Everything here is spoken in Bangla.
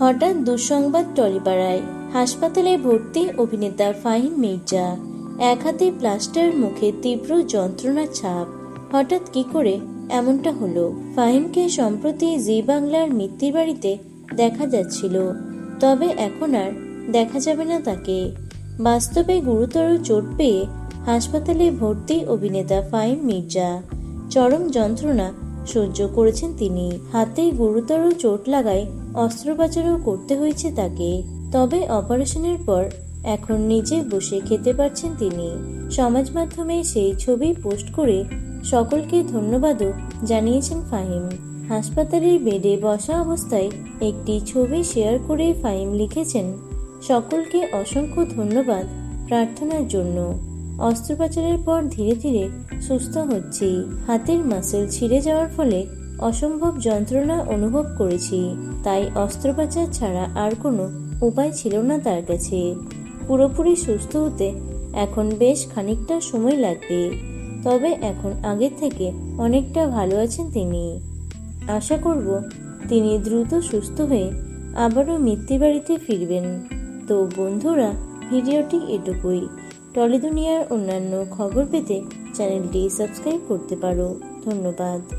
হঠাৎ দুঃসংবাদ টলিপাড়ায় হাসপাতালে ভর্তি অভিনেতা ফাহিম মির্জা। এক হাতে প্লাস্টার, মুখে তীব্র যন্ত্রণার ছাপ। হঠাৎ কি করে? এমনটা হলো। ফাহিমকে সম্প্রতি জি বাংলার মিত্তির বাড়িতে দেখা যাচ্ছিল। তবে এখন আর দেখা যাবে না তাকে। বাস্তবে গুরুতর চোট পেয়ে হাসপাতালে ভর্তি অভিনেতা ফাহিম মির্জা। চরম যন্ত্রণা সহ্য করেছেন তিনি। হাতে গুরুতর চোট লাগায় অস্ত্রোপচারও করতে হয়েছে তাকে। তবে অপারেশনের পর এখন নিজে বসে খেতে পারছেন তিনি। সমাজ মাধ্যমে সেই ছবি পোস্ট করে সকলকে ধন্যবাদও জানিয়েছেন ফাহিম। হাসপাতালের বেডে বসা অবস্থায় একটি ছবি শেয়ার করে ফাহিম লিখেছেন, সকলকে অসংখ্য ধন্যবাদ প্রার্থনার জন্য। অস্ত্রোপচারের পর ধীরে ধীরে সুস্থ হচ্ছি। হাতের মাসেল ছিঁড়ে যাওয়ার ফলে অসম্ভব যন্ত্রণা অনুভব করেছি, তাই অস্ত্রোপচার ছাড়া আর কোনো উপায় ছিল না তার কাছে। পুরোপুরি সুস্থ হতে এখন বেশ খানিকটা সময় লাগবে, তবে এখন আগের থেকে অনেকটা ভালো আছেন তিনি। আশা করব তিনি দ্রুত সুস্থ হয়ে আবারও মৃত্যুবাড়িতে ফিরবেন। তো বন্ধুরা, ভিডিওটি এটুকুই। টলিদুনিয়ার অন্যান্য খবর পেতে চ্যানেলটি সাবস্ক্রাইব করতে পারো। ধন্যবাদ।